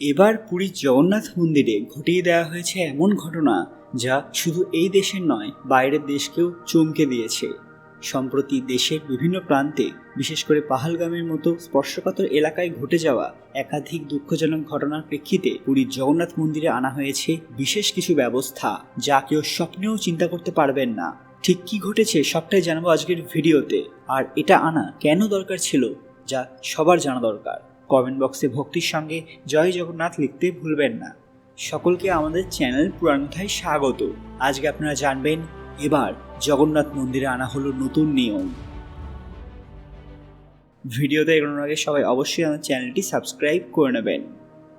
এবার পুরীর জগন্নাথ মন্দিরে ঘটিয়ে দেওয়া হয়েছে এমন ঘটনা যা শুধু এই দেশের নয়, বাইরের দেশকেও চমকে দিয়েছে। সম্প্রতি দেশের বিভিন্ন প্রান্তে, বিশেষ করে পাহালগামের মতো স্পর্শকাতর এলাকায় ঘটে যাওয়া একাধিক দুঃখজনক ঘটনার প্রেক্ষিতে পুরীর জগন্নাথ মন্দিরে আনা হয়েছে বিশেষ কিছু ব্যবস্থা যা কেউ স্বপ্নেও চিন্তা করতে পারবেন না। ঠিক কি ঘটেছে সবটাই জানাব আজকের ভিডিওতে। আর এটা আনা কেন দরকার ছিল, যা সবার জানা দরকার। কমেন্ট বক্সে ভক্তির সঙ্গে জয় জগন্নাথ লিখতে ভুলবেন না। সকলকে আমাদের চ্যানেল পুরাণথায় স্বাগত। আজকে আপনারা জানবেন, এবার জগন্নাথ মন্দিরে আনা হলো নতুন নিয়ম। ভিডিওতে এগোনোর আগে সবাই অবশ্যই আমার চ্যানেলটি সাবস্ক্রাইব করে নেবেন।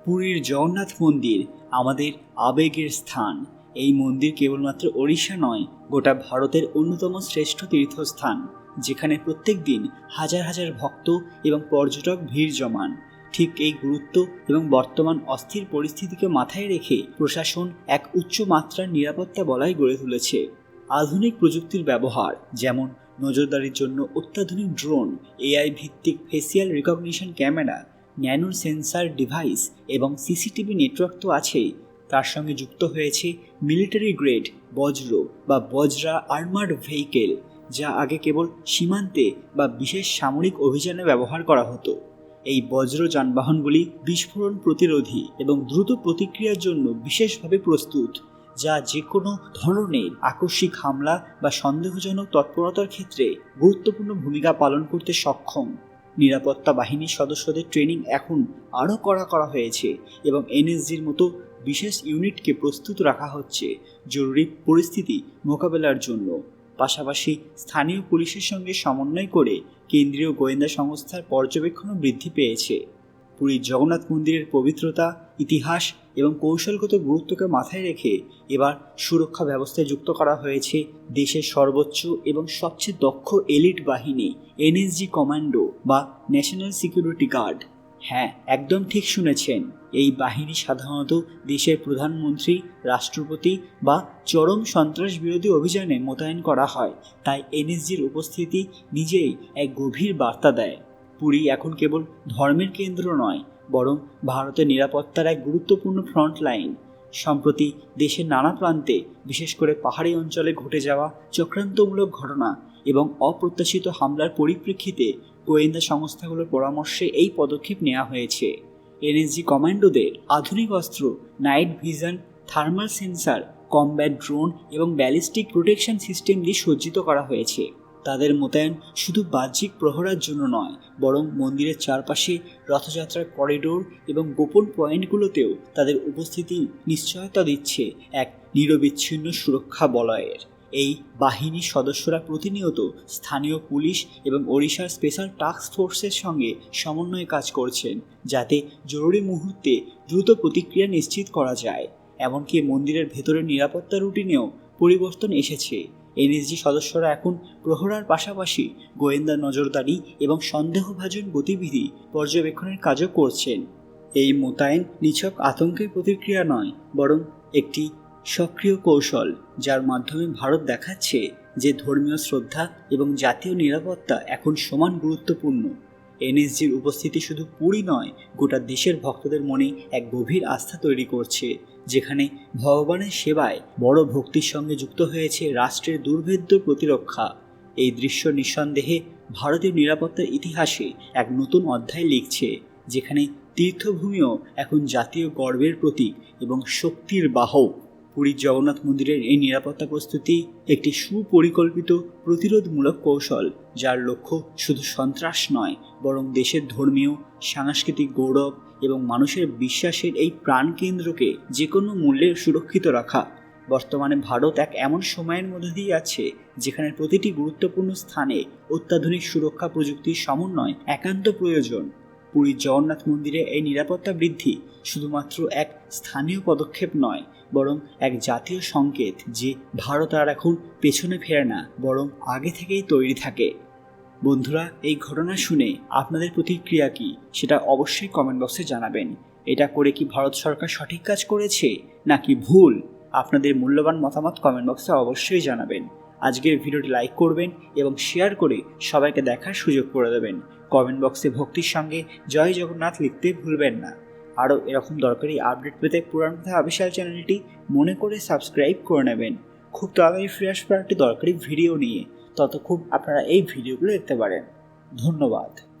পুরীর জগন্নাথ মন্দির আমাদের আবেগের স্থান। এই মন্দির কেবলমাত্র ওড়িশা নয়, গোটা ভারতের অন্যতম শ্রেষ্ঠ তীর্থস্থান, যেখানে প্রত্যেক দিন হাজার হাজার ভক্ত এবং পর্যটক ভিড় জমান। ঠিক এই গুরুত্ব এবং বর্তমান অস্থির পরিস্থিতিকে মাথায় রেখে প্রশাসন এক উচ্চ মাত্রার নিরাপত্তা বলয় গড়ে তুলেছে। আধুনিক প্রযুক্তির ব্যবহার, যেমন নজরদারির জন্য অত্যাধুনিক ড্রোন, এআই ভিত্তিক facial recognition camera, nano sensor device এবং সিসিটিভি নেটওয়ার্ক তো আছেই তার সঙ্গে যুক্ত হয়েছে মিলিটারি গ্রেড বজ্র বা বজ্রা আর্মার্ড ভেহিকেল, যা আগে কেবল সীমান্তে বা বিশেষ সামরিক অভিযানে ব্যবহার করা হতো। এই বজ্র যানবাহনগুলি বিস্ফোরণ প্রতিরোধী এবং দ্রুত প্রতিক্রিয়ার জন্য বিশেষভাবে প্রস্তুত, যা যে কোনো ধরনের আকস্মিক হামলা বা সন্দেহজনক তৎপরতার ক্ষেত্রে গুরুত্বপূর্ণ ভূমিকা পালন করতে সক্ষম। নিরাপত্তা বাহিনীর সদস্যদের ট্রেনিং এখন আরও কড়া করা হয়েছে এবং এনএসজির মতো বিশেষ ইউনিটকে প্রস্তুত রাখা হচ্ছে জরুরি পরিস্থিতি মোকাবেলার জন্য। পাশাপাশি স্থানীয় পুলিশের সঙ্গে সমন্বয় করে কেন্দ্রীয় গোয়েন্দা সংস্থার পর্যবেক্ষণও বৃদ্ধি পেয়েছে। পুরীর জগন্নাথ মন্দিরের পবিত্রতা, ইতিহাস এবং কৌশলগত গুরুত্বকে মাথায় রেখে এবার সুরক্ষা ব্যবস্থায় যুক্ত করা হয়েছে দেশের সর্বোচ্চ এবং সবচেয়ে দক্ষ এলিট বাহিনী, এনএসজি কমান্ডো বা ন্যাশনাল সিকিউরিটি গার্ড। হ্যাঁ একদম ঠিক শুনেছেন। এই বাহিনী সাধারণত দেশের প্রধানমন্ত্রী, রাষ্ট্রপতি বা চরম সন্ত্রাস বিরোধী অভিযানে মোতায়েন করা হয়। তাই এনএসজির উপস্থিতি নিজেই এক গভীর বার্তা দেয়। পুরী এখন কেবল ধর্মের কেন্দ্র নয়, বরং ভারতের নিরাপত্তার এক গুরুত্বপূর্ণ ফ্রন্ট লাইন সম্প্রতি দেশের নানা প্রান্তে, বিশেষ করে পাহাড়ি অঞ্চলে ঘটে যাওয়া চক্রান্তমূলক ঘটনা এবং অপ্রত্যাশিত হামলার পরিপ্রেক্ষিতে গোয়েন্দা সংস্থাগুলোর পরামর্শে এই পদক্ষেপ নেওয়া হয়েছে। এনএসজি কমান্ডোদের আধুনিক অস্ত্র, night vision, thermal sensor, combat drone এবং ব্যালিস্টিক প্রোটেকশন সিস্টেম দিয়ে সজ্জিত করা হয়েছে। তাদের মোতায়েন শুধু বাহ্যিক প্রহরার জন্য নয়, বরং মন্দিরের চারপাশে রথযাত্রার করিডোর এবং গোপন পয়েন্টগুলোতেও তাদের উপস্থিতি নিশ্চয়তা দিচ্ছে এক নিরবিচ্ছিন্ন সুরক্ষা বলয়ের। এই বাহিনীর সদস্যরা প্রতিনিয়ত স্থানীয় পুলিশ এবং ওড়িশার স্পেশাল টাস্ক ফোর্সের সঙ্গে সমন্বয়ে কাজ করছেন যাতে জরুরি মুহূর্তে দ্রুত প্রতিক্রিয়া নিশ্চিত করা যায়। এমনকি মন্দিরের ভেতরের নিরাপত্তা রুটিনেও পরিবর্তন এসেছে। এনএসজি সদস্যরা এখন প্রহরার পাশাপাশি গোয়েন্দা নজরদারি এবং সন্দেহভাজন গতিবিধি পর্যবেক্ষণের কাজও করছেন। এই মোতায়েন নিছক আতঙ্কের প্রতিক্রিয়া নয়, বরং একটি সক্রিয় কৌশল যার মাধ্যমে ভারত দেখাচ্ছে যে ধর্মীয় শ্রদ্ধা এবং জাতীয় নিরাপত্তা এখন সমান গুরুত্বপূর্ণ। এনএসজির উপস্থিতি শুধু পুরী নয়, গোটা দেশের ভক্তদের মনে এক গভীর আস্থা তৈরি করছে, যেখানে ভগবানের সেবায় বড় ভক্তির সঙ্গে যুক্ত হয়েছে রাষ্ট্রের দুর্ভেদ্য প্রতিরক্ষা। এই দৃশ্য নিঃসন্দেহে ভারতীয় নিরাপত্তার ইতিহাসে এক নতুন অধ্যায় লিখছে, যেখানে তীর্থভূমিও এখন জাতীয় গর্বের প্রতীক এবং শক্তির বাহক। পুরীর জগন্নাথ মন্দিরের এই নিরাপত্তা প্রস্তুতি একটি সুপরিকল্পিত প্রতিরোধমূলক কৌশল, যার লক্ষ্য শুধু সন্ত্রাস নয়, বরং দেশের ধর্মীয়, সাংস্কৃতিক গৌরব এবং মানুষের বিশ্বাসের এই প্রাণকেন্দ্রকে যে কোনো মূল্যে সুরক্ষিত রাখা। বর্তমানে ভারত এক এমন সময়ের মধ্যে দিয়ে আছে যেখানে প্রতিটি গুরুত্বপূর্ণ স্থানে অত্যাধুনিক সুরক্ষা প্রযুক্তির সমন্বয় একান্ত প্রয়োজন। পুরীর জগন্নাথ মন্দিরে এই নিরাপত্তা বৃদ্ধি শুধুমাত্র এক স্থানীয় পদক্ষেপ নয় বরং এক জাতীয় সংকেত যে ভারত আর এখন পেছনে ফেরে না, বরং আগে থেকেই তৈরি থাকে। বন্ধুরা, এই ঘটনা শুনে আপনাদের প্রতিক্রিয়া কি, সেটা অবশ্যই কমেন্ট বক্সে জানাবেন। এটা করে কি ভারত সরকার সঠিক কাজ করেছে, নাকি ভুল? আপনাদের মূল্যবান মতামত কমেন্ট বক্সে অবশ্যই জানাবেন। আজকের ভিডিওটি লাইক করবেন এবং শেয়ার করে সবাইকে দেখার সুযোগ করে দেবেন। কমেন্ট বক্সে ভক্তির সঙ্গে জয় জগন্নাথ লিখতে ভুলবেন না। আরও এরকম দরকারি আপডেট পেতে পুরান কথা অফিসিয়াল চ্যানেলটি মনে করে সাবস্ক্রাইব করে নেবেন। খুব তাড়াতাড়ি ফিরে আসবার একটি দরকারি ভিডিও নিয়ে। তত খুব আপনারা এই ভিডিওগুলো দেখতে পারেন। ধন্যবাদ।